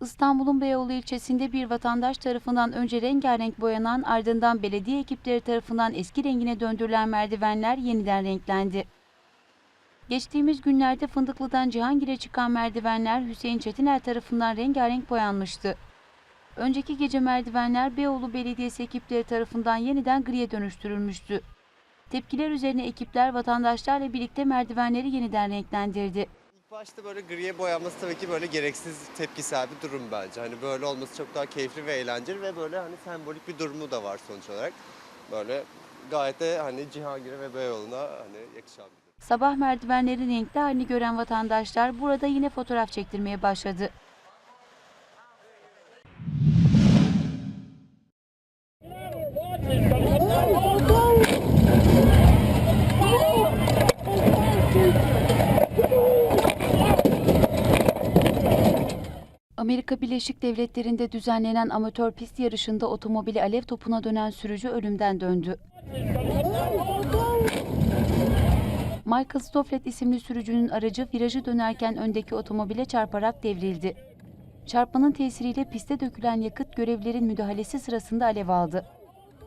İstanbul'un Beyoğlu ilçesinde bir vatandaş tarafından önce rengarenk boyanan ardından belediye ekipleri tarafından eski rengine döndürülen merdivenler yeniden renklendi. Geçtiğimiz günlerde Fındıklı'dan Cihangir'e çıkan merdivenler Hüseyin Çetiner tarafından rengarenk boyanmıştı. Önceki gece merdivenler Beyoğlu Belediyesi ekipleri tarafından yeniden griye dönüştürülmüştü. Tepkiler üzerine ekipler vatandaşlarla birlikte merdivenleri yeniden renklendirdi. İlk başta böyle griye boyanması tabii ki böyle gereksiz tepkisel bir durum bence. Hani böyle olması çok daha keyifli ve eğlenceli ve böyle hani sembolik bir durumu da var sonuç olarak. Böyle gayet de hani Cihangir'e ve Beyoğlu'na hani yakışan bir durum. Sabah merdivenlerin renkli halini gören vatandaşlar burada yine fotoğraf çektirmeye başladı. Amerika Birleşik Devletleri'nde düzenlenen amatör pist yarışında otomobili alev topuna dönen sürücü ölümden döndü. Michael Stofflet isimli sürücünün aracı virajı dönerken öndeki otomobile çarparak devrildi. Çarpmanın tesiriyle piste dökülen yakıt görevlilerin müdahalesi sırasında alev aldı.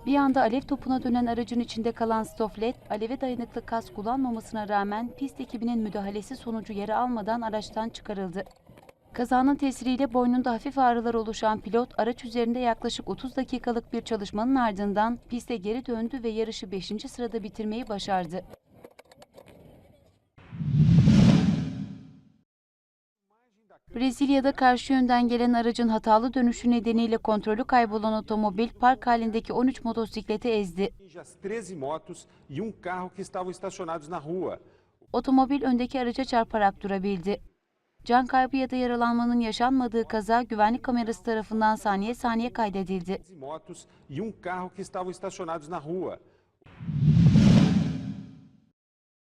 Bir anda alev topuna dönen aracın içinde kalan Stofflet, aleve dayanıklı kas kullanmamasına rağmen pist ekibinin müdahalesi sonucu yara almadan araçtan çıkarıldı. Kazanın tesiriyle boynunda hafif ağrılar oluşan pilot araç üzerinde yaklaşık 30 dakikalık bir çalışmanın ardından piste geri döndü ve yarışı 5. sırada bitirmeyi başardı. Brezilya'da karşı yönden gelen aracın hatalı dönüşü nedeniyle kontrolü kaybolan otomobil park halindeki 13 motosikleti ezdi. atinge as 13 motos e um. Otomobil öndeki araca çarparak durabildi. Can kaybı ya da yaralanmanın yaşanmadığı kaza güvenlik kamerası tarafından saniye saniye kaydedildi.